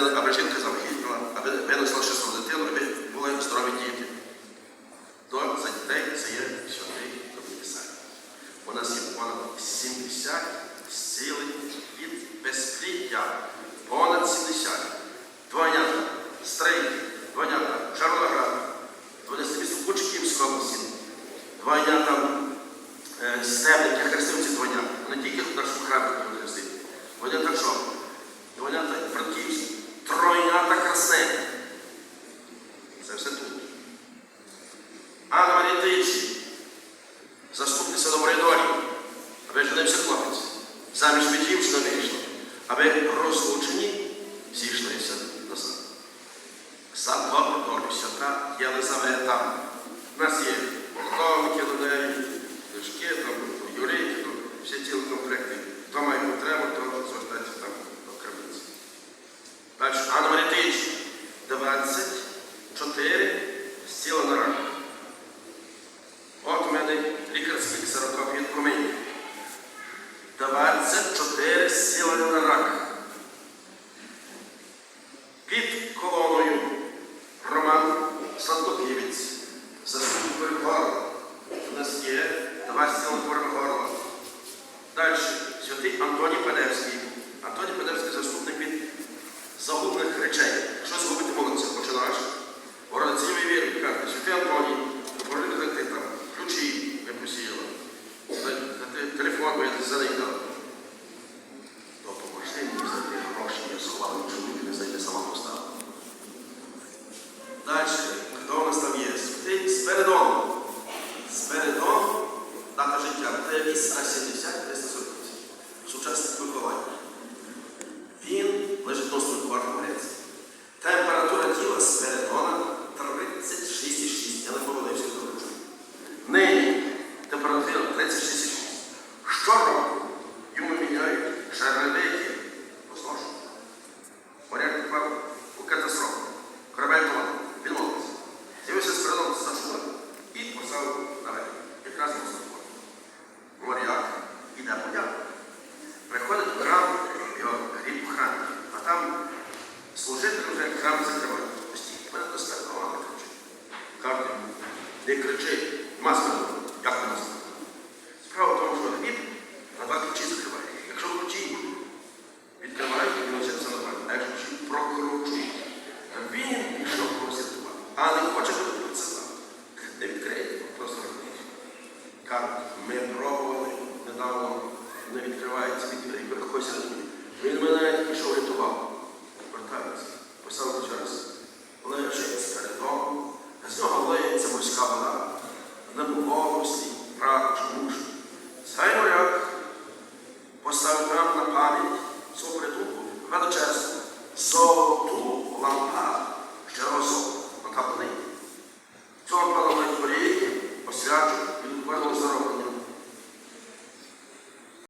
дитина, аби жінка завагітніла, аби винесла шесту дитину, аби були здорові діти. То за дітей це є святий до У нас є понад 70 цілий аби розлучені зійшлися назад. За два кордони свята Єлизавета. У нас є молодовки до неї, дочки, юрики, всі тіло комплекти. Хто має потребу, то звертається там до крамниці. Бачу, Анна Марітич, 24, сіла на раку. Колоною Роман Сантопівець. Заступник горло. У нас є два сіли горла. Далі. Святий Антоній Педевський. Антоній Педевський заступник від загубних речей. Не кричи, маска. Як маска? Справа в тому, що гріб на два ключі закриває. Якщо ключі відкривають, він все нормально. А якщо ключі прокручують, він пішов просвятувати. А не хоче бути працювати. Не відкриє, просто робить. Кажуть, ми пробували недавно, не відкривається від двері, хтось розуміє. Він мене